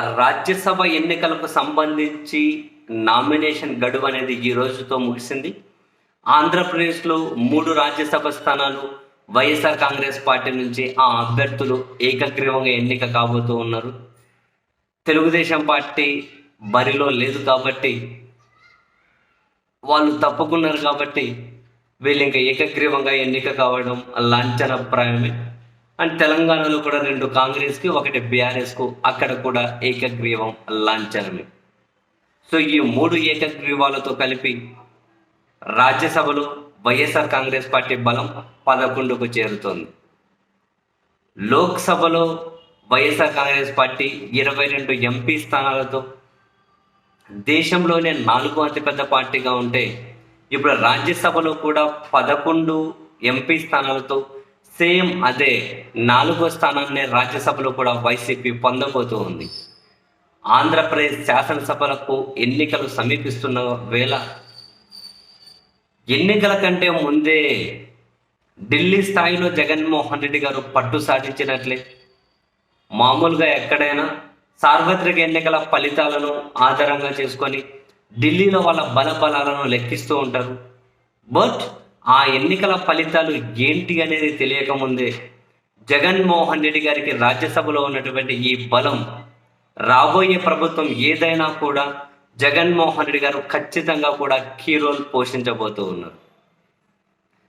రాజ్యసభ ఎన్నికలకు సంబంధించి నామినేషన్ గడువు అనేది ఈ రోజుతో ముగిసింది. ఆంధ్రప్రదేశ్లో మూడు రాజ్యసభ స్థానాలు వైఎస్ఆర్ కాంగ్రెస్ పార్టీ నుంచి ఆ అభ్యర్థులు ఏకగ్రీవంగా ఎన్నిక కాబోతూ ఉన్నారు. తెలుగుదేశం పార్టీ బరిలో లేదు కాబట్టి వాళ్ళు తప్పుకున్నారు కాబట్టి వీళ్ళు ఇంకా ఏకగ్రీవంగా ఎన్నిక కావడం లాంఛనప్రాయమే. అండ్ తెలంగాణలో కూడా రెండు కాంగ్రెస్కి ఒకటి బీఆర్ఎస్కు అక్కడ కూడా ఏకగ్రీవం లాంఛనమే. సో ఈ మూడు ఏకగ్రీవాలతో కలిపి రాజ్యసభలో వైఎస్ఆర్ కాంగ్రెస్ పార్టీ బలం పదకొండుకు చేరుతోంది. లోక్సభలో వైఎస్ఆర్ కాంగ్రెస్ పార్టీ ఇరవై రెండు ఎంపీ స్థానాలతో దేశంలోనే నాలుగో అతిపెద్ద పార్టీగా ఉంటే ఇప్పుడు రాజ్యసభలో కూడా పదకొండు ఎంపీ స్థానాలతో సేమ్ అదే నాలుగో స్థానాన్ని రాజ్యసభలో కూడా వైసీపీ పొందబోతూ ఉంది. ఆంధ్రప్రదేశ్ శాసనసభలకు ఎన్నికలు సమీపిస్తున్న వేళ ఎన్నికల కంటే ముందే ఢిల్లీ స్థాయిలో జగన్మోహన్ రెడ్డి గారు పట్టు సాధించినట్లే. మామూలుగా ఎక్కడైనా సార్వత్రిక ఎన్నికల ఫలితాలను ఆధారంగా చేసుకొని ఢిల్లీలో వాళ్ళ బలబలాలను లెక్కిస్తూ ఉంటారు. బట్ ఆ ఎన్నికల ఫలితాలు ఏంటి అనేది తెలియకముందే జగన్మోహన్ రెడ్డి గారికి రాజ్యసభలో ఉన్నటువంటి ఈ బలం రాబోయే ప్రభుత్వం ఏదైనా కూడా జగన్మోహన్ రెడ్డి గారు ఖచ్చితంగా కూడా కీ రోల్ పోషించబోతూ ఉన్నారు.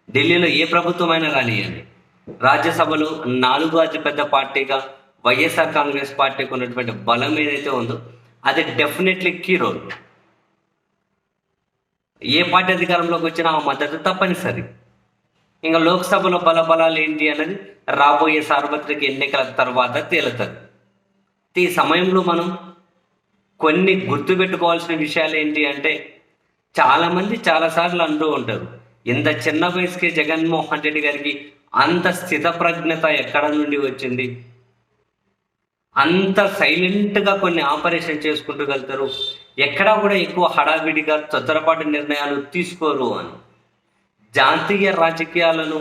ఢిల్లీలో ఏ ప్రభుత్వమైనా రానియండి రాజ్యసభలో నాలుగో అతిపెద్ద పార్టీగా వైఎస్ఆర్ కాంగ్రెస్ పార్టీకి ఉన్నటువంటి బలం ఏదైతే ఉందో అది డెఫినెట్లీ కీ రోల్. ఏ పార్టీ అధికారంలోకి వచ్చినా ఆ మద్దతు తప్పనిసరి. ఇంకా లోక్సభలో బలబలాలు ఏంటి అన్నది రాబోయే సార్వత్రిక ఎన్నికల తర్వాత తేలుతుంది. ఈ సమయంలో మనం కొన్ని గుర్తుపెట్టుకోవాల్సిన విషయాలు ఏంటి అంటే చాలామంది చాలాసార్లు అంటూ ఉంటారు ఇంత చిన్న వయసుకే జగన్మోహన్ రెడ్డి గారికి అంత స్థితప్రజ్ఞత ఎక్కడ నుండి వచ్చింది? అంత సైలెంట్గా కొన్ని ఆపరేషన్ చేసుకుంటూ వెళ్తారు ఎక్కడా కూడా ఎక్కువ హడావిడిగా తొందరపాటు నిర్ణయాలు తీసుకోరు అని. జాతీయ రాజకీయాలను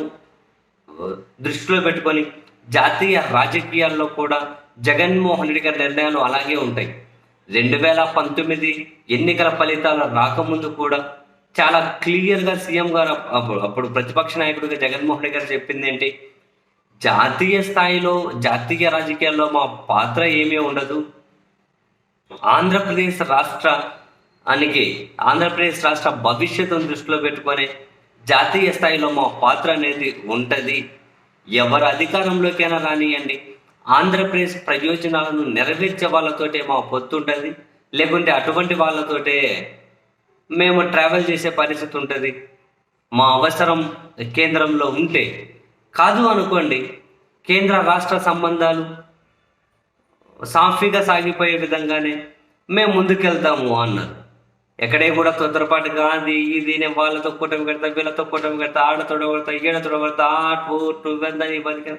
దృష్టిలో పెట్టుకొని జాతీయ రాజకీయాల్లో కూడా జగన్మోహన్ రెడ్డి గారి నిర్ణయాలు అలాగే ఉంటాయి. రెండు వేల పంతొమ్మిది ఎన్నికల ఫలితాలు రాకముందు కూడా చాలా క్లియర్గా సీఎం గారు అప్పుడు అప్పుడు ప్రతిపక్ష నాయకుడిగా జగన్మోహన్ రెడ్డి గారు చెప్పింది ఏంటి? జాతీయ స్థాయిలో జాతీయ రాజకీయాల్లో మా పాత్ర ఏమీ ఉండదు. ఆంధ్రప్రదేశ్ రాష్ట్రానికి ఆంధ్రప్రదేశ్ రాష్ట్ర భవిష్యత్తును దృష్టిలో పెట్టుకొని జాతీయ స్థాయిలో మా పాత్ర అనేది ఉంటుంది. ఎవరు అధికారంలోకైనా రానియండి. ఆంధ్రప్రదేశ్ ప్రయోజనాలను నెరవేర్చే వాళ్ళతోటే మా పొత్తు ఉంటుంది. లేకుంటే అటువంటి వాళ్ళతోటే మేము ట్రావెల్ చేసే పరిస్థితి ఉంటుంది. మా అవసరం కేంద్రంలో ఉంటే కాదు అనుకోండి. కేంద్ర రాష్ట్ర సంబంధాలు సాఫీగా సాగిపోయే విధంగానే మేము ముందుకెళ్తాము అన్నారు. ఎక్కడే కూడా తొందరపాటు కాదు ఇది నేను వాళ్ళతో కూటమి పెడతా వీళ్ళతో కూటమి పెడతా ఆడ తొడగొడతా ఈడ తొడగొడతా టూ నువ్వెందని బతిక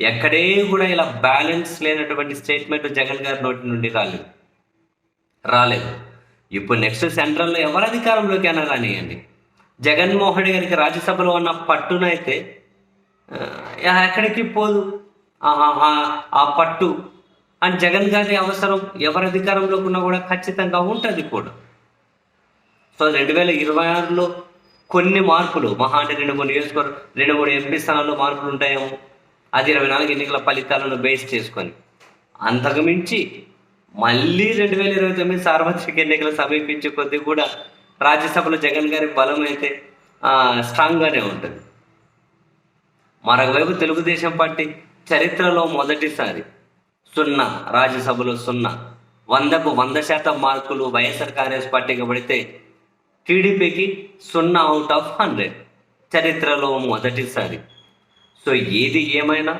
ఎక్కడే కూడా ఇలా బ్యాలెన్స్ లేనటువంటి స్టేట్మెంట్ జగన్ గారి నోటి నుండి రాలేదు. రాలేదు. ఇప్పుడు నెక్స్ట్ సెంట్రల్లో ఎవరు అధికారంలోకి అయినా రానియండి. జగన్మోహన్ గారికి రాజ్యసభలో ఉన్న పట్టునైతే ఎక్కడికి పోదు? ఆ, ఆ, పట్టు. అని జగన్ గారి అవసరం ఎవరి అధికారంలోకి ఉన్నా కూడా ఖచ్చితంగా ఉంటుంది కూడా. సో రెండు వేల ఇరవై ఆరులో కొన్ని మార్పులు మహా అంటే రెండు మూడు నియోజకవర్గం రెండు మూడు ఎంపీ స్థానాల్లో మార్పులు ఉంటాయేమో. అది ఇరవై నాలుగు ఎన్నికల ఫలితాలను బేస్ చేసుకొని. అంతకు మించి మళ్ళీ రెండు వేల ఇరవై తొమ్మిది సార్వత్రిక ఎన్నికలు సమీపించే కొద్దీ కూడా రాజ్యసభలో జగన్ గారి బలం అయితే స్ట్రాంగ్గానే ఉంటుంది. మరొకవైపు తెలుగుదేశం పార్టీ చరిత్రలో మొదటిసారి సున్నా రాజ్యసభలో సున్నా. వందకు వంద శాతం మార్కులు వైఎస్ఆర్ కాంగ్రెస్ పార్టీకి పడితే టీడీపీకి సున్నా అవుట్ ఆఫ్ హండ్రెడ్ చరిత్రలో మొదటిసారి. సో ఏది ఏమైనా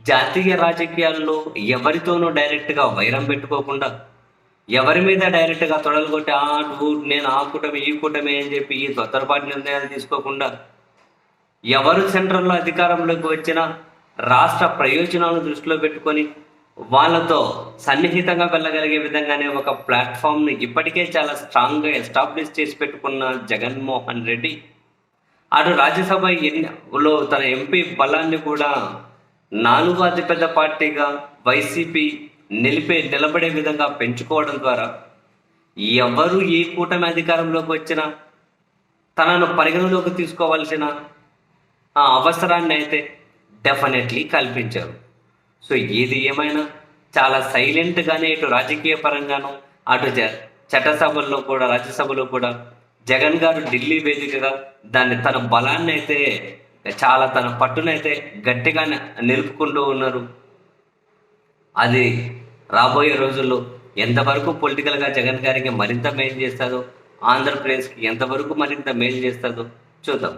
జాతీయ రాజకీయాల్లో ఎవరితోనూ డైరెక్ట్గా వైరం పెట్టుకోకుండా ఎవరి మీద డైరెక్ట్గా తొడలు కొట్టి ఆ నేను ఆ కూటమి ఈ కూటమి అని చెప్పి ఈ తొత్తరపాటి నిర్ణయాలు తీసుకోకుండా ఎవరు సెంట్రల్లో అధికారంలోకి వచ్చినా రాష్ట్ర ప్రయోజనాలను దృష్టిలో పెట్టుకొని వాళ్ళతో సన్నిహితంగా వెళ్ళగలిగే విధంగానే ఒక ప్లాట్ఫామ్ని ఇప్పటికే చాలా స్ట్రాంగ్గా ఎస్టాబ్లిష్ చేసి పెట్టుకున్న జగన్మోహన్ రెడ్డి అటు రాజ్యసభ ఎన్నిలో తన ఎంపీ బలాన్ని కూడా నాలుగు అతిపెద్ద పార్టీగా వైసీపీ నిలిపే నిలబడే విధంగా పెంచుకోవడం ద్వారా ఎవరు ఏ కూటమి అధికారంలోకి వచ్చినా తనను పరిగణలోకి తీసుకోవాల్సిన ఆ అవసరాన్ని అయితే డెఫినెట్లీ కల్పించారు. సో ఏది ఏమైనా చాలా సైలెంట్గానే ఇటు రాజకీయ పరంగాను అటు చట్టసభల్లో కూడా రాజ్యసభలో కూడా జగన్ గారు ఢిల్లీ వేదికగా దాన్ని తన బలాన్ని అయితే చాలా తన పట్టునైతే గట్టిగా నిలుపుకుంటూ ఉన్నారు. అది రాబోయే రోజుల్లో ఎంతవరకు పొలిటికల్గా జగన్ గారికి మరింత మేలు చేస్తుందో ఆంధ్రప్రదేశ్కి ఎంతవరకు మరింత మేలు చేస్తుందో చూద్దాం.